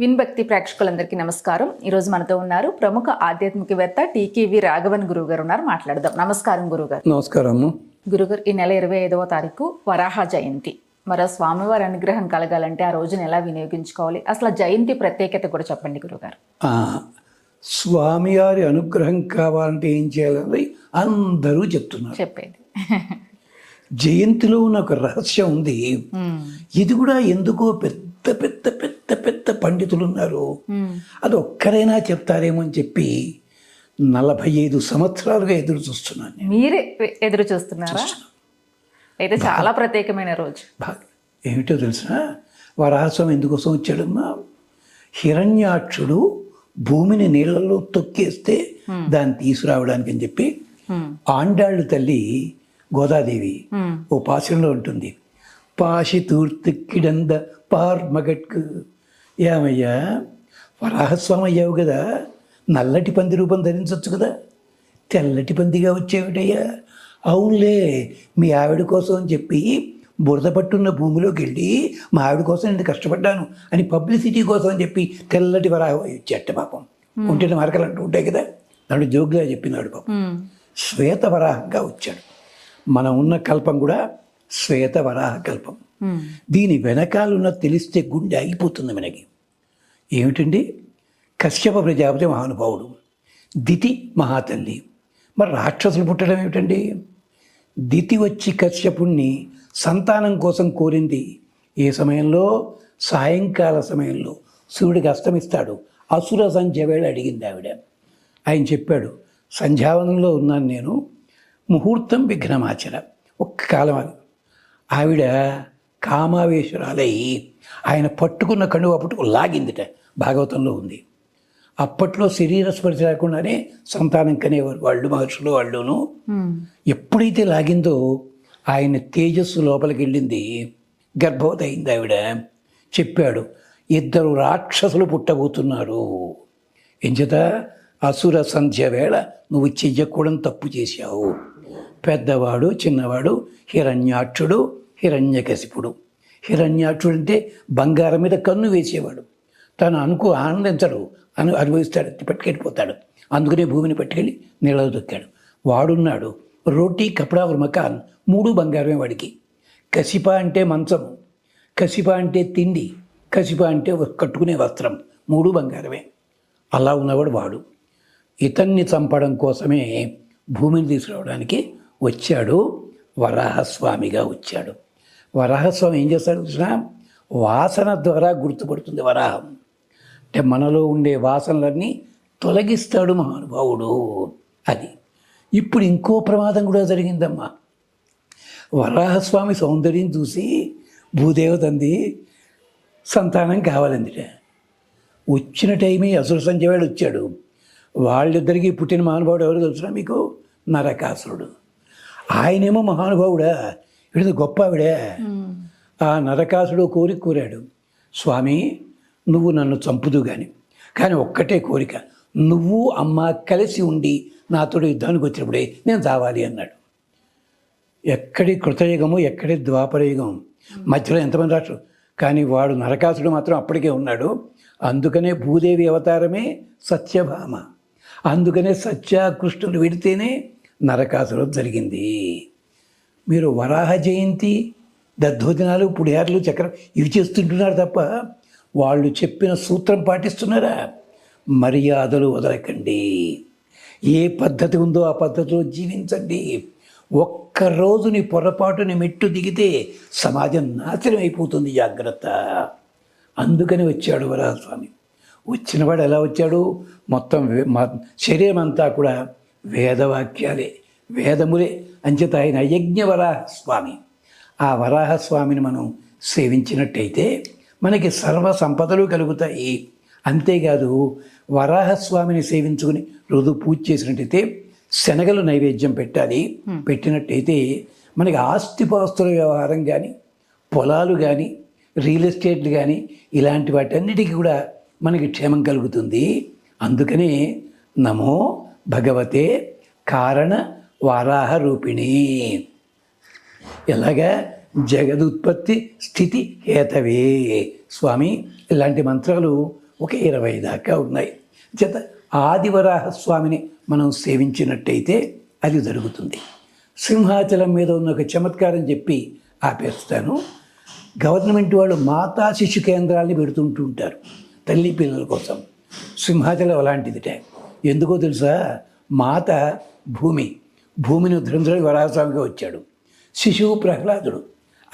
విన్భక్తి ప్రేక్షకులందరికీ నమస్కారం. ఈరోజు మనతో ఉన్నారు ప్రముఖ ఆధ్యాత్మికవేత్త టీకేవి రాఘవన్ గురువు గారు ఉన్నారు. మాట్లాడదాం. నమస్కారం గురుగారు నమస్కారము గురుగారు ఈ నెల ఇరవై ఐదవ తారీఖు వరాహ జయంతి. మరి స్వామివారి అనుగ్రహం కలగాలంటే ఆ రోజున ఎలా వినియోగించుకోవాలి? అసలు జయంతి ప్రత్యేకత కూడా చెప్పండి గురుగారు స్వామివారి అనుగ్రహం కావాలంటే ఏం చేయాలని అందరూ చెప్తున్నారు. చెప్పేది. జయంతిలో ఉన్న ఒక రహస్యం ఉంది. ఇది కూడా ఎందుకో పెద్ద పెద్ద పెద్ద పెద్ద పండితులు ఉన్నారు అది ఒక్కరైనా చెప్తారేమో అని చెప్పి నలభై ఐదు సంవత్సరాలుగా ఎదురు చూస్తున్నాను నేను. మీరే ఎదురు చూస్తున్నారా? అయితే చాలా ప్రత్యేకమైన రోజు. ఏమిటో తెలిసిన వరాసం ఎందుకోసం వచ్చాడమ్మా? హిరణ్యాక్షుడు భూమిని నీళ్ళలో తొక్కేస్తే దాన్ని తీసుకురావడానికి అని చెప్పి ఆండాళ్ళు తల్లి గోదాదేవి ఓ పాశంలో ఉంటుంది. పాశి తూర్తిక్కిడంద పార్ మగట్కు. ఏమయ్యా? వరాహస్వామి అయ్యావు కదా. నల్లటి పంది రూపం ధరించవచ్చు కదా. తెల్లటి పందిగా వచ్చేవిటయ్యా? అవునులే మీ ఆవిడ కోసం అని చెప్పి బురద పట్టున్న భూమిలోకి వెళ్ళి మా ఆవిడ కోసం నేను కష్టపడ్డాను అని పబ్లిసిటీ కోసం అని చెప్పి తెల్లటి వరాహ చెట్ట పాపం. ఉంటే మరకలు అంటూ ఉంటాయి కదా. దాంట్లో జోగ్గా చెప్పినాడు పాపం. ఉమ్, శ్వేతవరాహంగా వచ్చాడు. మనం ఉన్న కల్పం కూడా శ్వేతవరాహ కల్పం. ఉమ్, దీని వెనకాలన్న తెలిస్తే గుండె ఆగిపోతుంది మనకి. ఏమిటండి? కశ్యప ప్రజాపతి మహానుభావుడు దితి మహాతల్లి. మరి రాక్షసులు పుట్టడం ఏమిటండి? దితి వచ్చి కశ్యపుణ్ణి సంతానం కోసం కోరింది ఏ సమయంలో? సాయంకాల సమయంలో. సూర్యుడికి అస్తమిస్తాడు. అసుర సంధ్య వేళ అడిగింది ఆవిడ. ఆయన చెప్పాడు సంధ్యావనంలో ఉన్నాను నేను. ముహూర్తం విఘ్నమాచర. ఒక్క కాలం ఆవిడ కామావేశురాలై ఆయన పట్టుకున్న కణువు అప్పటికు లాగిందిట భాగవతంలో ఉంది. అప్పట్లో శరీర స్పర్శ లేకుండానే సంతానం కనేవారు వాళ్ళు మహర్షులు వాళ్ళును. ఎప్పుడైతే లాగిందో ఆయన తేజస్సు లోపలికి వెళ్ళింది. గర్భవతి అయింది ఆవిడ. చెప్పాడు ఇద్దరు రాక్షసులు పుట్టబోతున్నారు. ఎంచేత అసుర సంధ్య వేళ నువ్వు చెయ్యకూడని తప్పు చేశావు. పెద్దవాడు చిన్నవాడు హిరణ్యాక్షుడు హిరణ్యకశిపుడు. హిరణ్యాక్షుడు అంటే బంగారం మీద కన్ను వేసేవాడు. తను అనుకో ఆనందించడు అను అనుభవిస్తాడు పట్టుకెళ్ళిపోతాడు. అందుకనే భూమిని పట్టుకెళ్ళి నిలదొక్కాడు దొక్కాడు. వాడున్నాడు రోటీ కపడా ఒక మకాన్ మూడు బంగారమే వాడికి. కసిప అంటే మంచం కసిప అంటే తిండి కసిప అంటే కట్టుకునే వస్త్రం మూడు బంగారమే. అలా ఉన్నవాడు వాడు. ఇతన్ని చంపడం కోసమే భూమిని తీసుకురావడానికి వచ్చాడు వరాహస్వామిగా వచ్చాడు. వరాహస్వామి ఏం చేస్తాడు కృష్ణ? వాసన ద్వారా గుర్తుపడుతుంది వరాహం. అంటే మనలో ఉండే వాసనలన్నీ తొలగిస్తాడు మహానుభావుడు అది ఇప్పుడు ఇంకో ప్రమాదం కూడా జరిగిందమ్మా. వరాహస్వామి సౌందర్యం చూసి భూదేవత అంది సంతానం కావాలందిట. వచ్చిన టైమే అసుర సంజయవాడు వచ్చాడు. వాళ్ళిద్దరికీ పుట్టిన మహానుభావుడు ఎవరు తెలుసిన మీకు? నరకాసురుడు. ఆయనేమో మహానుభావుడా? వీడిది గొప్ప ఆవిడే ఆ నరకాసుడు కోరిక కోరాడు. స్వామి నువ్వు నన్ను చంపుదు గాని. కానీ ఒక్కటే కోరిక నువ్వు అమ్మ కలిసి ఉండి నాతోడు యుద్ధానికి వచ్చినప్పుడే నేను చావాలి అన్నాడు. ఎక్కడి కృతయుగము ఎక్కడి ద్వాపరయుగం? మధ్యలో ఎంతమంది రాష్ట్రం? కానీ వాడు నరకాసుడు మాత్రం అప్పటికే ఉన్నాడు. అందుకనే భూదేవి అవతారమే సత్యభామ. అందుకనే సత్య కృష్ణుడు విడితేనే నరకాసురం జరిగింది. మీరు వరాహ జయంతి దద్దోజనాలు పుడియార్లు చక్రం ఇవి చేస్తుంటున్నారు తప్ప వాళ్ళు చెప్పిన సూత్రం పాటిస్తున్నారా? మర్యాదలు వదలకండి. ఏ పద్ధతి ఉందో ఆ పద్ధతిలో జీవించండి. ఒక్క రోజుని పొరపాటుని మెట్టు దిగితే సమాజం నాశనం అయిపోతుంది జాగ్రత్త. అందుకని వచ్చాడు వరాహస్వామి. వచ్చినవాడు ఎలా వచ్చాడు? మొత్తం శరీరం అంతా కూడా వేదవాక్యాలే వేదములే. అంచేత ఆయన యజ్ఞ వరాహస్వామి ఆ వరాహస్వామిని మనం సేవించినట్టయితే మనకి సర్వ సంపదలు కలుగుతాయి. అంతేకాదు వరాహస్వామిని సేవించుకుని రోజు పూజ చేసినట్టయితే శనగలు నైవేద్యం పెట్టాలి. పెట్టినట్టయితే మనకి ఆస్తిపాస్తుల వ్యవహారం కానీ పొలాలు కానీ రియల్ ఎస్టేట్లు కానీ ఇలాంటి వాటన్నిటికీ కూడా మనకి క్షేమం కలుగుతుంది. అందుకనే నమో భగవతే కారణ వారాహ రూపిణి ఎలాగా? జగదుత్పత్తి స్థితి హేతవే. స్వామి ఇలాంటి మంత్రాలు ఒక ఇరవై దాకా ఉన్నాయి. చేత ఆదివరాహ స్వామిని మనం సేవించినట్టయితే అది జరుగుతుంది. సింహాచలం మీద ఉన్న ఒక చమత్కారం చెప్పి ఆపేస్తాను. గవర్నమెంట్ వాళ్ళు మాతా శిశు కేంద్రాల్ని పెడుతుంటూ ఉంటారు తల్లి పిల్లల కోసం. సింహాచలం అలాంటిదిట. ఎందుకో తెలుసా? మాత భూమి. భూమిని ఉద్ధరించడానికి వరాహస్వామిగా వచ్చాడు. శిశువు ప్రహ్లాదుడు.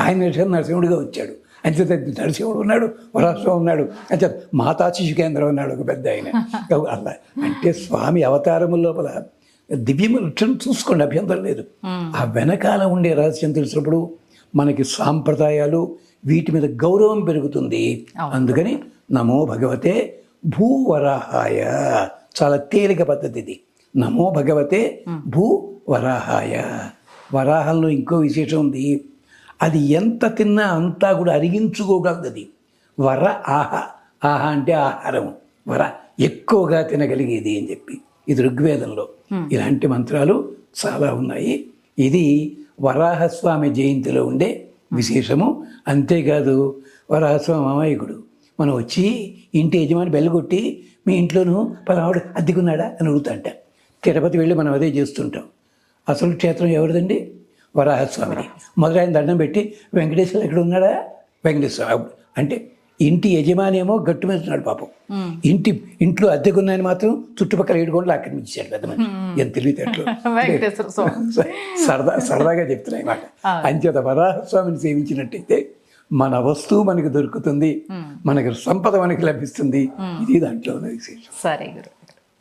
ఆయన నరసింహ నరసింహుడిగా వచ్చాడు. అంచేత నరసింహుడు ఉన్నాడు వరాహస్వామి ఉన్నాడు. అంచేత మాతా శిశు కేంద్రం ఉన్నాడు ఒక పెద్ద ఆయన. అలా అంటే స్వామి అవతారముల లోపల దివ్యము లక్షణం చూసుకోండి అభ్యంతరం లేదు. ఆ వెనకాల ఉండే రహస్యం తెలిసినప్పుడు మనకి సాంప్రదాయాలు వీటి మీద గౌరవం పెరుగుతుంది. అందుకని నమో భగవతే భూవరాహాయ. చాలా తేలిక పద్ధతి ఇది. నమో భగవతే భూ వరాహాయ. వరాహంలో ఇంకో విశేషం ఉంది. అది ఎంత తిన్నా అంతా కూడా అరిగించుకోగలదు అది వర ఆహ. ఆహ అంటే ఆహారం. వర ఎక్కువగా తినగలిగేది అని చెప్పి. ఇది ఋగ్వేదంలో. ఇలాంటి మంత్రాలు చాలా ఉన్నాయి. ఇది వరాహస్వామి జయంతిలో ఉండే విశేషము. అంతేకాదు వరాహస్వామి అమాయకుడు మనం వచ్చి ఇంటి యజమాని బెల్లగొట్టి మీ ఇంట్లోనూ పలావాడు అద్దెకున్నాడా అని అడుగుతాంట. తిరుపతి వెళ్ళి మనం అదే చేస్తుంటాం. అసలు క్షేత్రం ఎవరిదండి? వరాహస్వామిని మొదలు ఆయన దండం పెట్టి వెంకటేశ్వర ఎక్కడ ఉన్నాడా? వెంకటేశ్వర. అంటే ఇంటి యజమాని ఏమో గట్టు మీద ఉన్నాడు పాపం. ఇంటి ఇంట్లో అద్దెకున్నాయని మాత్రం చుట్టుపక్కల ఏడు కొండలు ఆక్రమించాడు పెద్ద మనిషి ఎంత తెలివితేటలు. సరదా సరదాగా చెప్తున్నాయి మాట. అంచేత వరాహస్వామిని సేవించినట్టయితే మన వస్తువు మనకి దొరుకుతుంది. మనకి సంపద మనకి లభిస్తుంది. ఇది దాంట్లో ఉన్న విశేషం. సరే గురు.